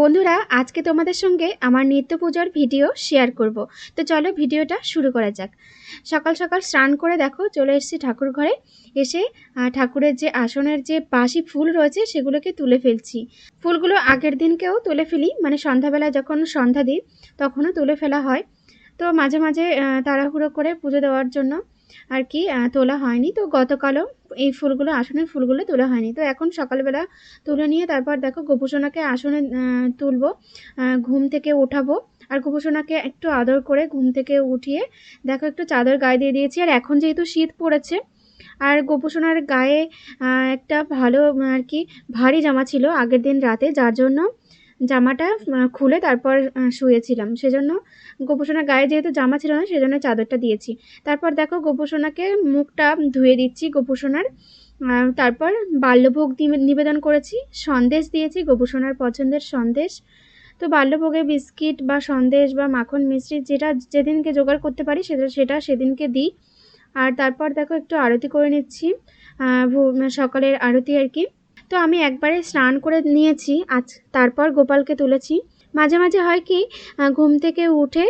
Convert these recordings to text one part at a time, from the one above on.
বন্ধুরা, আজকে তোমাদের সঙ্গে আমার নিত্য পুজোর ভিডিও শেয়ার করব। তো চলো ভিডিওটা শুরু করা যাক। সকাল সকাল স্নান করে দেখো, চলে এসেছি ঠাকুর ঘরে। এসে ঠাকুরের যে আসনের যে বাসি ফুল রয়েছে, সেগুলোকে তুলে ফেলছি। ফুলগুলো আগের দিনকেও তুলে ফেলি মানে সন্ধ্যাবেলা যখন সন্ধ্যা দিই, তখনও তুলে ফেলা হয়। তো মাঝে মাঝে তাড়াহুড়ো করে পুজো দেওয়ার জন্য আর কি তোলা হয়নি। তো গতকালও এই ফুলগুলো, আসনের ফুলগুলো তোলা হয়নি। তো এখন সকালবেলা তুলে নিয়ে তারপর দেখো গোপুসোনাকে আসনে তুলবো ঘুম থেকে উঠাবো। আর গোপুসোনাকে একটু আদর করে ঘুম থেকে উঠিয়ে দেখো একটু চাদর গায়ে দিয়ে দিয়েছি। আর এখন যেহেতু শীত পড়েছে, আর গোপুসোনার গায়ে একটা ভালো আর কি ভারী জামা ছিল আগের দিন রাতে, যার জন্য জামাটা খুলে তারপর শুয়েছিলাম। সেজন্য গোপুসোনার গায়ে যেহেতু জামা ছিল না, সেজন্য চাদরটা দিয়েছি। তারপর দেখো গোপুসোনাকে মুখটা ধুয়ে দিচ্ছি গোপুসোনার। তারপর বাল্যভোগ নিবেদন করেছি। সন্দেশ দিয়েছি গোপুসোনার পছন্দের সন্দেশ। তো বাল্যভোগে বিস্কিট বা সন্দেশ বা মাখন মিষ্টি যেটা যেদিনকে জোগাড় করতে পারি, সেটা সেটা সেদিনকে দিই। আর তারপর দেখো একটু আরতি করে নিচ্ছি। সকালের আরতি আর কি। তো আমি একবারে স্নান করে নিয়েছি। আজ তারপর গোপালকে তুলেছি। মাঝে মাঝে হয় কি ঘুম থেকে উঠে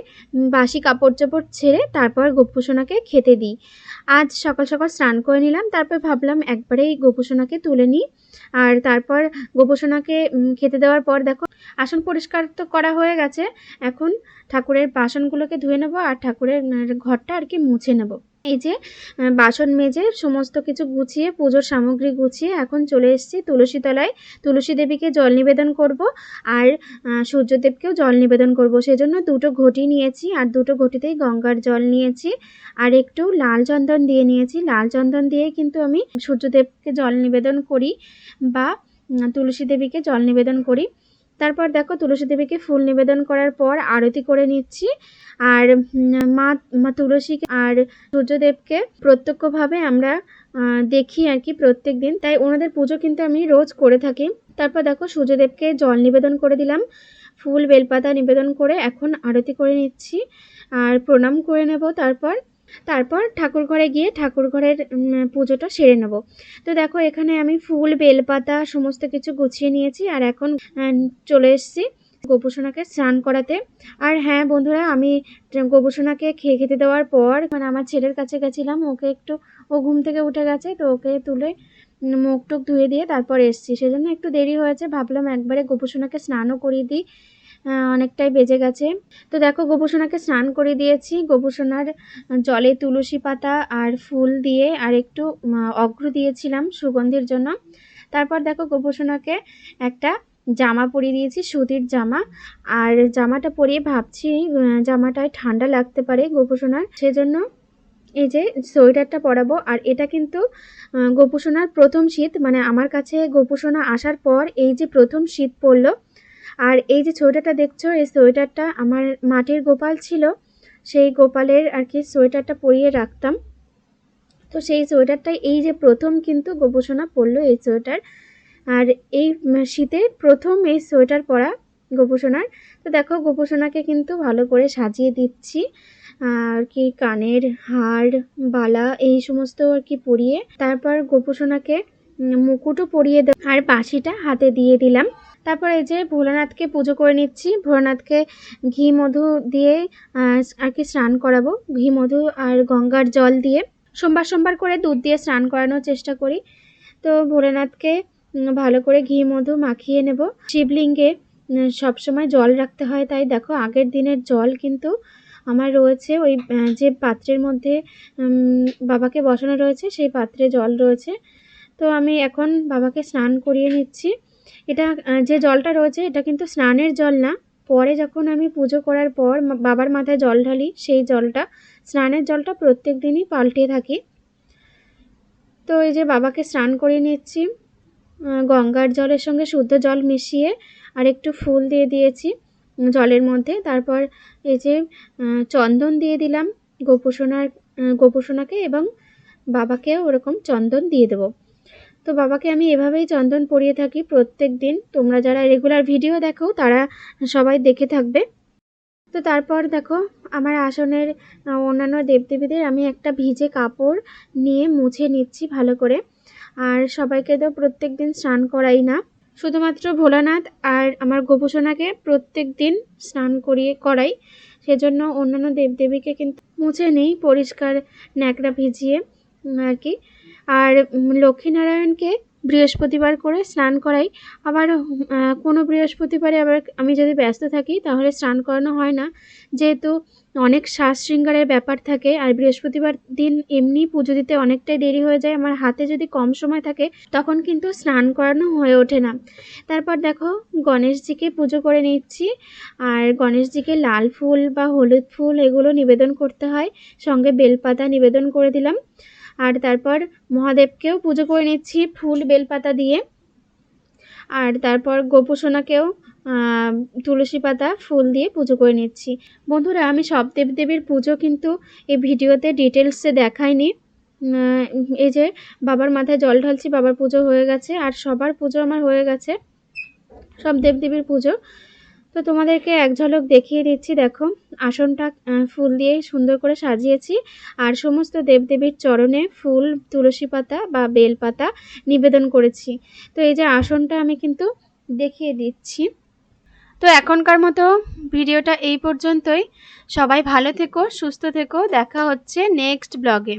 বাসি কাপড় চাপড় ছেড়ে তারপর গোপুসোনাকে খেতে দিই। আজ সকাল সকাল স্নান করে নিলাম, তারপর ভাবলাম একবারেই গোপুসোনাকে তুলে নিই। আর তারপর গোপুসোনাকে খেতে দেওয়ার পর দেখো, আসন পরিষ্কার তো করা হয়ে গেছে। এখন ঠাকুরের বাসনগুলোকে ধুয়ে নেব আর ঠাকুরের ঘরটা আর কি মুছে নেব। এই যে বাসন মেজে সমস্ত কিছু গুছিয়ে, পুজোর সামগ্রী গুছিয়ে এখন চলে এসেছি তুলসী তলায় তুলসী দেবীকে জল নিবেদন করব আর সূর্যদেবকেও জল নিবেদন করব। সেজন্য দুটো ঘটি নিয়েছি আর দুটো ঘটিতেই গঙ্গার জল নিয়েছি আর একটু লাল চন্দন দিয়ে নিয়েছি। লাল চন্দন দিয়ে কিন্তু আমি সূর্যদেবকে জল নিবেদন করি বা তুলসী দেবীকে জল নিবেদন করি। তারপর দেখো তুলসী দেবীকে ফুল নিবেদন করার পর আরতি করে নিচ্ছি। আর মা মা তুলসী আর সূর্যদেবকে প্রত্যক্ষভাবে আমরা দেখি আর কি প্রত্যেক দিন। তাই ওনাদের পুজো কিন্তু আমি রোজ করে থাকি। তারপর দেখো সূর্যদেবকে জল নিবেদন করে দিলাম। ফুল, বেলপাতা নিবেদন করে এখন আরতি করে নিচ্ছি। আর প্রণাম করে নেব তারপর। তারপর ঠাকুর ঘরে গিয়ে ঠাকুর ঘরের পুজোটা সেরে নেব। তো দেখো, এখানে আমি ফুল, বেলপাতা, সমস্ত কিছু গুছিয়ে নিয়েছি আর এখন চলে এসেছি গোপুসোনাকে স্নান করাতে। আর হ্যাঁ বন্ধুরা, আমি গোপুসোনাকে খেয়ে খেতে দেওয়ার পর মানে আমার ছেলের কাছে গেছিলাম, ওকে একটু, ও ঘুম থেকে উঠে গেছে, তো ওকে তুলে মুখ টুক ধুয়ে দিয়ে তারপর এসেছি। সেজন্য একটু দেরি হয়েছে, ভাবলাম একবারে গোপুসোনাকে স্নানও করিয়ে দিই। অনেকটাই বেজে গেছে। তো দেখো, গোপুসোনাকে স্নান করে দিয়েছি। গোপুসোনার জলে তুলসী পাতা আর ফুল দিয়ে আর একটু অগ্র দিয়েছিলাম সুগন্ধির জন্য। তারপর দেখো, গোপুসোনাকে একটা জামা পরিয়ে দিয়েছি, সুতির জামা। আর জামাটা পরিয়ে ভাবছি জামাটায় ঠান্ডা লাগতে পারে গোপুসোনার। সেজন্য এই যে সোয়েটারটা পরাবো। আর এটা কিন্তু গোপুসোনার প্রথম শীত। মানে আমার কাছে গোপুসোনা আসার পর এই যে প্রথম শীত পড়ল আর এই যে সোয়েটারটা দেখছ, এই সোয়েটারটা আমার মাটির গোপাল ছিল, সেই গোপালের আর কি সোয়েটারটা পরিয়ে রাখতাম। তো সেই সোয়েটারটাই এই যে প্রথম কিন্তু গোপোষণা পরলো এই সোয়েটার। আর এই শীতে প্রথম এই সোয়েটার পরা গোপোষণার তো দেখো গোপোষণাকে কিন্তু ভালো করে সাজিয়ে দিচ্ছি। আর কি কানের হার বালা এই সমস্ত আর কি পরিয়ে, তারপর গোপোষণাকে মুকুটও পরিয়ে আর বাঁশিটা হাতে দিয়ে দিলাম। তারপর এই যে ভোলানাথকে পুজো করে নিচ্ছি। ভোলানাথকে ঘি, মধু দিয়ে আর কি স্নান করাবো। ঘি, মধু আর গঙ্গার জল দিয়ে। সোমবার সোমবার করে দুধ দিয়ে স্নান করানোর চেষ্টা করি। তো ভোলানাথকে ভালো করে ঘি, মধু মাখিয়ে নেব। শিবলিঙ্গে সবসময় জল রাখতে হয়। তাই দেখো, আগের দিনের জল কিন্তু আমার রয়েছে। ওই যে পাত্রের মধ্যে বাবাকে বসানো রয়েছে, সেই পাত্রে জল রয়েছে। তো আমি এখন বাবাকে স্নান করিয়ে নিচ্ছি। এটা যে জলটা রয়েছে, এটা কিন্তু স্নানের জল না। পরে যখন আমি পুজো করার পর বাবার মাথায় জল ঢালি, সেই জলটা, স্নানের জলটা প্রত্যেক দিনই পাল্টে থাকি। তো এই যে বাবাকে স্নান করিয়ে নিচ্ছি গঙ্গার জলের সঙ্গে শুদ্ধ জল মিশিয়ে আর একটু ফুল দিয়ে দিয়েছি জলের মধ্যে। তারপর এই যে চন্দন দিয়ে দিলাম, গোপুসোনার গোপুসোনাকে এবং বাবাকেও ওরকম চন্দন দিয়ে দেবো। তো বাবাকে আমি এভাবেই চন্দন পরিয়ে থাকি প্রত্যেক দিন। তোমরা যারা রেগুলার ভিডিও দেখো, তারা সবাই দেখে থাকবে। তো তারপর দেখো, আমার আসনের অন্যান্য দেবদেবীদের আমি একটা ভিজে কাপড় নিয়ে মুছে নিচ্ছি ভালো করে। আর সবাইকে তো প্রত্যেক দিন স্নান করাই না। শুধুমাত্র ভোলানাথ আর আমার গোপুসোনাকে প্রত্যেক দিন স্নান করিয়ে করাই। সেজন্য অন্যান্য দেবদেবীকে কিন্তু মুছে নেই, পরিষ্কার ন্যাকড়া ভিজিয়ে আর কি। আর লক্ষ্মীনারায়ণকে বৃহস্পতিবার করে স্নান করাই। আবার কোনো বৃহস্পতিবারে আবার আমি যদি ব্যস্ত থাকি, তাহলে স্নান করানো হয় না। যেহেতু অনেক সাজ শৃঙ্গারের ব্যাপার থাকে, আর বৃহস্পতিবার দিন এমনি পুজো দিতে অনেকটাই দেরি হয়ে যায়। আমার হাতে যদি কম সময় থাকে, তখন কিন্তু স্নান করানো হয়ে ওঠে না। তারপর দেখো, গণেশজিকে পুজো করে নিচ্ছি। আর গণেশজিকে লাল ফুল বা হলুদ ফুল এগুলো নিবেদন করতে হয়। সঙ্গে বেলপাতা নিবেদন করে দিলাম। আর তারপর মহাদেবকেও পুজো করে নিচ্ছি ফুল বেলপাতা দিয়ে। আর তারপর গোপুসোনাকেও তুলসী পাতা, ফুল দিয়ে পুজো করে নিচ্ছি। বন্ধুরা, আমি সব দেবদেবীর পুজো কিন্তু এই ভিডিওতে ডিটেলসে দেখাইনি। এই যে বাবার মাথায় জল ঢালছি, বাবার পুজো হয়ে গেছে, আর সবার পুজো আমার হয়ে গেছে। সব দেবদেবীর পুজো। তো তোমাদেরকে এক ঝলক দেখিয়ে দিচ্ছি, দেখো। আসনটা ফুল দিয়ে সুন্দর করে সাজিয়েছি। আর সমস্ত দেবদেবীর চরণে ফুল, তুলসী পাতা বা বেল পাতা নিবেদন করেছি। তো এই যে আসনটা আমি কিন্তু দেখিয়ে দিচ্ছি। তো এখনকার মতো ভিডিওটা এই পর্যন্তই। সবাই ভালো থেকো, সুস্থ থেকো। দেখা হচ্ছে নেক্সট ব্লগে।